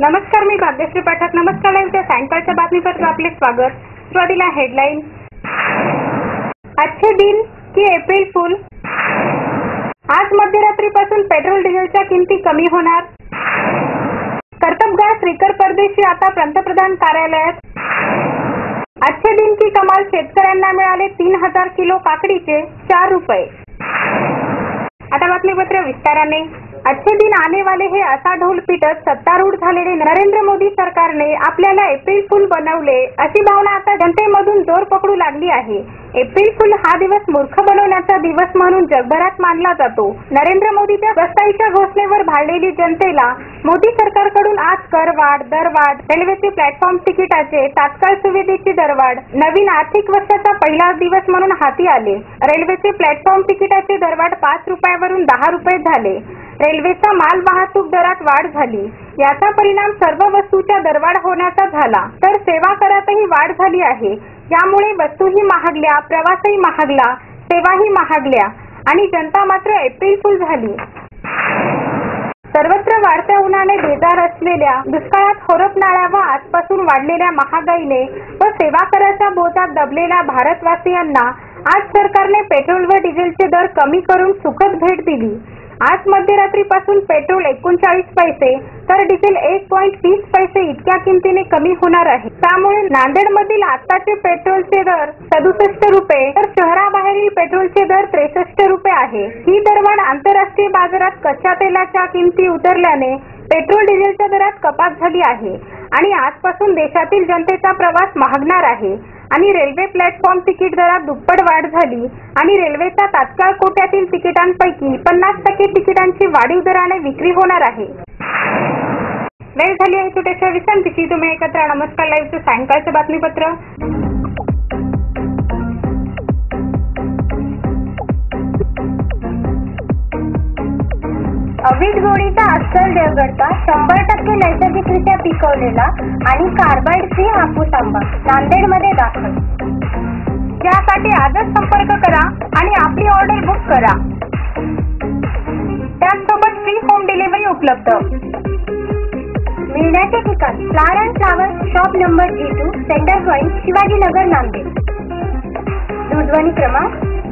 नमस्कार मी भाग्यश्री पाठक. नमस्कार लाईव्हच्या सायंकाळच्या बातमीपत्र आपले स्वागत. सुरुवातीला हेडलाईन अच्छे दिन की एप्रिल फुल? आज मध्यरात्रीपासून पेट्रोल डिझेलच्या किमती कमी होणार. कर्तबगार श्रीकर परदेशी आता पंतप्रधान कार्यालयात. अच्छे दिन की कमाल शेतकऱ्यांना मिळाले तीन हजार किलो काकडीचे चार रुपये. आता बातमीपत्र विस्ताराने. आजचे दिन आने वाले हे असा ढोल पिटत सत्तारूढ झालेले नरेंद्र मोदी सरकारने आपल्याला एप्रिल फुल बनवले अशी भावना आता जनतेमधून जोर पकडू लागली आहे. एप्रिल फुल हा दिवस मूर्ख बनवण्याचा दिवस म्हणून जगभरात मानला जातो. नरेंद्र मोदीच्या बस्ताईच्या घोषणेवर भाळलेली जनतेला मोदी सरकारकडून आज करवाढ दरवाढ रेल्वेचे प्लॅटफॉर्म तिकिटाचे तात्काळ सुविधेची दरवाढ नवीन आर्थिक वर्षाचा पहिला दिवस म्हणून हाती आले. रेल्वेचे प्लॅटफॉर्म तिकिटाचे दरवाढ पाच रुपयावरून दहा रुपये झाले. रेल्वेचा माल वाहतूक दरात वाढ झाली. याचा परिणाम सर्व वस्तूच्या दरवाढ होण्याचा झाला. तर सेवा करातही वाढ झाली आहे. यामुळे वस्तूही महागल्या प्रवासही महागला सेवाही महागल्या आणि जनता मात्र एप्रिल फुल झाली. सर्वत्र वाढत्या उन्हाने बेजार असलेल्या दुष्काळात होरपणाऱ्या व आजपासून वाढलेल्या महागाईने व सेवा कराच्या बोजात दबलेल्या भारतवासियांना आज सरकारने पेट्रोल व डिझेलचे दर कमी करून सुखद भेट दिली. आज मध्यरात्रीपासून पेट्रोल एकोणचाळीस पैसे तर डिझेल एक पॉईंट तीस पैसे इतक्या किमतीने कमी होणार आहे. त्यामुळे नांदेडमधील आताचे पेट्रोलचे दर सदुसष्ट रुपये तर शहराबाहेरील पेट्रोलचे दर त्रेसष्ट रुपये आहे. ही दरवाढ आंतरराष्ट्रीय बाजारात कच्च्या तेलाच्या किमती उतरल्याने पेट्रोल डिझेलच्या दरात कपात झाली आहे आणि आजपासून देशातील जनतेचा प्रवास महागणार आहे. आणि रेल्वे प्लॅटफॉर्म तिकीट दरात दुप्पट वाढ झाली. आणि रेल्वेच्या तात्काळ कोट्यातील तिकिटांपैकी पन्नास टक्के तिकिटांची वाढीव दराने विक्री होणार आहे. वेळ झाली आहे छोट्याशा विश्रांतीची. तुम्ही एकत्र नमस्कार लाईव्हचं सायंकाळचं बातमीपत्र. अवीट गोळीचा अस्सल देवगडचा शंभर टक्के नैसर्गिकरित्या पिकवलेला आणि कार्बाइड फ्री हापूस आंबा नांदेडमध्ये दाखल. यासाठी आजच संपर्क करा आणि आपली ऑर्डर बुक करा. त्याचसोबत फ्री होम डिलिव्हरी उपलब्ध. मिळण्याचे ठिकाण flower and flower shop number A two centre point Shivajinagar Nanded. दूरध्वनी क्रमांक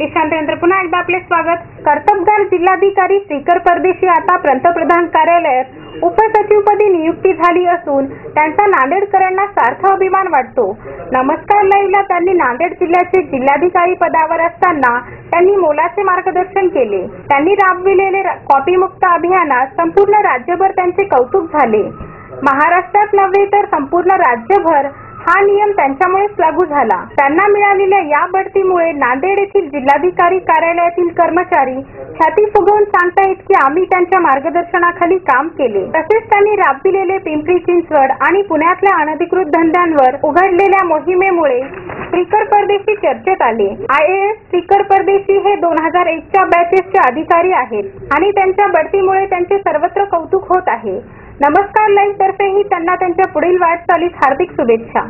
विश्रांतीनंतर पुन्हा एकदा आपले स्वागत. कर्तबगार जिल्हाधिकारी श्रीकर परदेशी आता पंतप्रधान कार्यालयात उपसचिवपदी नियुक्ती झाली असून त्यांचा नांदेडकरांना सार्थ अभिमान वाटतो. नमस्कार लाईव्हला त्यांनी नांदेड जिल्ह्याचे जिल्हाधिकारी पदावर असताना त्यांनी मोलाचे मार्गदर्शन केले. त्यांनी राबविलेले कॉपीमुक्त अभियानात संपूर्ण राज्यभर त्यांचे कौतुक झाले. महाराष्ट्रात नव्हे तर संपूर्ण राज्यभर हा नियम त्यांच्यामुळेच लागू झाला. त्यांना मिळालेल्या या बढतीमुळे नांदेड येथील जिल्हाधिकारी कार्यालयातील कर्मचारी छाती फुगवून सांगतायत की आम्ही त्यांच्या मार्गदर्शनाखाली काम केले. तसेच त्यांनी राबविलेले पिंपरी चिंचवड आणि पुण्यातल्या अनधिकृत धंद्यांवर उघडलेल्या मोहिमेमुळे श्रीकर परदेशी चर्चेत आले. आय एस श्रीकर परदेशी हे दोन हजार एकच्या बॅचेसचे अधिकारी आहेत आणि त्यांच्या बढतीमुळे त्यांचे सर्वत्र कौतुक होत आहे. नमस्कार लाईव्ह तर्फेही त्यांना त्यांच्या पुढील वाटचालीस हार्दिक शुभेच्छा.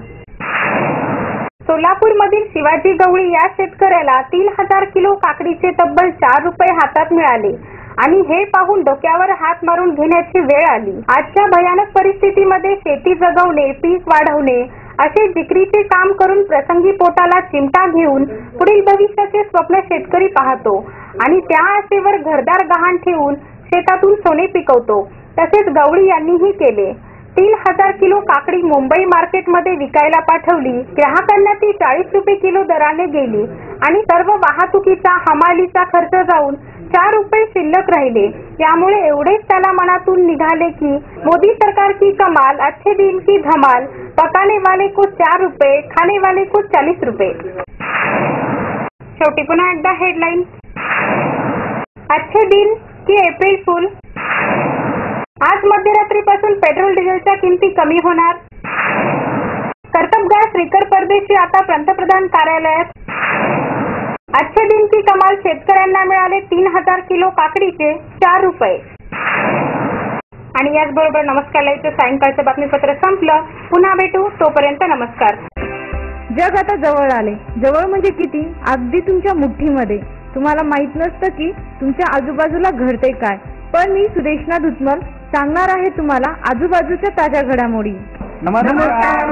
सोलापूर मधील शिवाजी गवळी या शेतकऱ्याला तीन हजार किलो काकडीचे तब्बल चार रुपये हातात मिळाले आणि हे पाहून डोक्यावर हात मारून घेण्याची वेळ आली. आजच्या भयानक परिस्थितीमध्ये शेती जगवणे पीक वाढवणे असे जिकरीचे काम करून प्रसंगी पोटाला चिमटा घेऊन पुढील भविष्याचे स्वप्न शेतकरी पाहतो आणि त्या आशेवर घरदार गहाण ठेवून शेतातून सोने पिकवतो. तसेच गवळी यांनीही केले. तीन हजार किलो काकडी मुंबई मार्केटमध्ये विकायला पाठवली. ग्राहकांना ती चाळीस रुपये किलो दराने गेली आणि सर्व वाहतुकीचा हमालीचा खर्च जाऊन चार रुपये शिल्लक राहिले. यामुळे एवढेच त्याला मनातून निघाले की मोदी सरकार की कमाल अच्छे दिन की धमाल पकाने वाले को चार रुपये खाने वाले को चालीस रुपये. शेवटी पुन्हा एकदा हेडलाईन अच्छे दिन की एप्रिल फुल आज मध्यरात्रीपासून पेट्रोल डिझेलच्या किमती कमी होणार. कर्तबगार श्रीकर परदेशी आता पंतप्रधान कार्यालयात. आजच्या दिन की कमाल शेतकऱ्यांना मिळाले तीन हजार किलो काकडीचे चार रुपये. आणि याचबरोबर नमस्कार लाईव्हचं सायंकाळचं बातमीपत्र संपलं. पुन्हा भेटू तोपर्यंत नमस्कार. जग आता जवळ आले. जवळ म्हणजे किती? अगदी तुमच्या मुठ्ठीमध्ये. तुम्हाला माहीत नसतं की तुमच्या आजूबाजूला घडते काय. पण मी सुदेशना धुतमल सांगणार आहे तुम्हाला आजूबाजूच्या ताज्या घडामोडी. नमस्कार